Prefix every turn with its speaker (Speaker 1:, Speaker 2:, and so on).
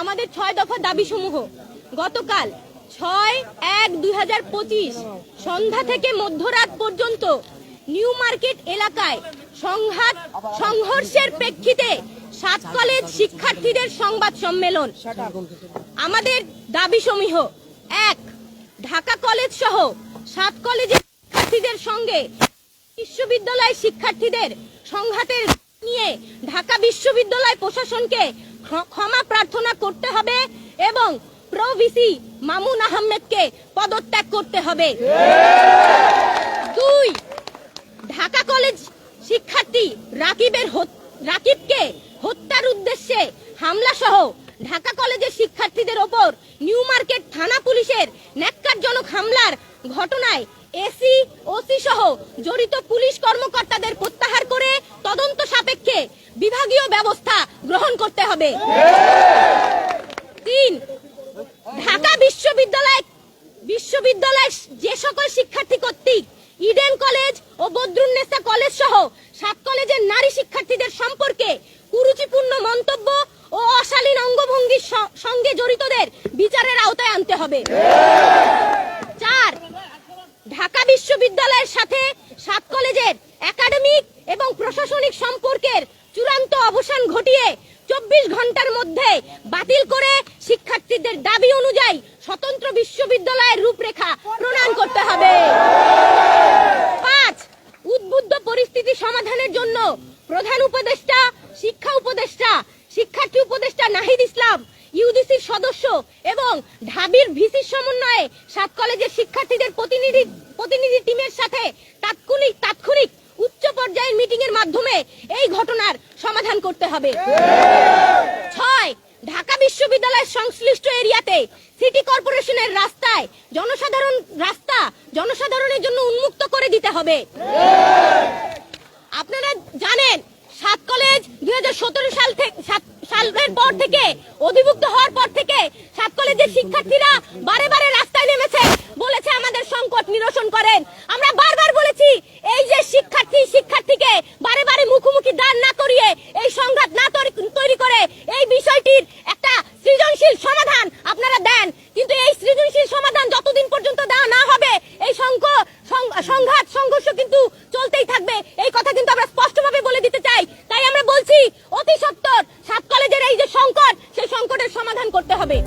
Speaker 1: আমাদের ছয় দফা দাবি সমূহ গতকাল ছয় এক দুই হাজার পঁচিশ সন্ধ্যা থেকে মধ্যরাত পর্যন্ত নিউ মার্কেট এলাকায় সংঘাত, সংঘর্ষের প্রেক্ষিতে সাত কলেজ শিক্ষার্থীদের সংবাদ সম্মেলন। আমাদের দাবি সমূহ এক, ঢাকা কলেজ সহ সাত কলেজের শিক্ষার্থীদের সঙ্গে বিশ্ববিদ্যালয় শিক্ষার্থীদের সংঘাতের নিয়ে ঢাকা বিশ্ববিদ্যালয় প্রশাসনকে ক্ষমা প্রার্থনা করতে হবে এবং প্রভিসি মামুন আহমেদকে পদত্যাগ করতে হবে। দুই, ঢাকা কলেজ শিক্ষার্থী রাকিবের রাকিবকে হত্যার উদ্দেশ্যে হামলা সহ ঢাকা কলেজের শিক্ষার্থীদের ওপর নিউ মার্কেট থানা পুলিশের ন্যাক্কারজনক হামলার ঘটনায় এসি, ওসি সহ জড়িত পুলিশ কর্মকর্তাদের করতে হবে। তিন, ঢাকা বিশ্ববিদ্যালয় বিশ্ববিদ্যালয়ের যে সকল শিক্ষার্থী কর্তৃক ইডেন কলেজ ও বদরুন্নেসা কলেজ সহ সাত কলেজের নারী শিক্ষার্থীদের সম্পর্কে কুরুচিপূর্ণ মন্তব্য ও অশালীন অঙ্গভঙ্গির সঙ্গে জড়িতদের বিচারের আওতায় আনতে হবে। চার, ঢাকা বিশ্ববিদ্যালয়ের সাথে সাত কলেজের একাডেমিক এবং প্রশাসনিক সম্পর্কের চূড়ান্ত অবসান ঘটিয়ে চব্বিশ ঘণ্টার মধ্যে বাতিল করে শিক্ষার্থীদের দাবি অনুযায়ী স্বতন্ত্র বিশ্ববিদ্যালয়ের রূপরেখা প্রণয়ন করতে হবে। পাঁচ, উদ্বুদ্ধ পরিস্থিতি সমাধানের জন্য প্রধান উপদেষ্টা, শিক্ষা উপদেষ্টা, শিক্ষার্থী উপদেষ্টা নাহিদ ইসলাম ইউজিসির সদস্য এবং ঢাবির ভিসির সমন্বয়ে সাত কলেজের শিক্ষার্থীদের প্রতিনিধি প্রতিনিধি টিমের সাথে তাৎক্ষণিক তাৎক্ষণিক উচ্চ পর্যায়ের মিটিং এর মাধ্যমে এই ঘটনার সমাধান করতে হবে। ছয়, ঢাকা বিশ্ববিদ্যালয়ের সংশ্লিষ্ট এরিয়াতে সিটি কর্পোরেশনের রাস্তায় জনসাধারণ, রাস্তা জনসাধারণের জন্য উন্মুক্ত করে দিতে হবে। আপনারা জানেন, সাত কলেজ দু হাজার সতেরো সাল থেকে সালের পর থেকে অধিভুক্ত হওয়ার পর থেকে সাত কলেজের শিক্ষার্থীরা বারে বারে সংঘাত, সংঘর্ষ কিন্তু চলতেই থাকবে। এই কথা কিন্তু আমরা স্পষ্টভাবে বলে দিতে চাই। তাই আমরা বলছি, অতি সত্তর সাত কলেজের এই যে সংকট, সেই সংকটের সমাধান করতে হবে।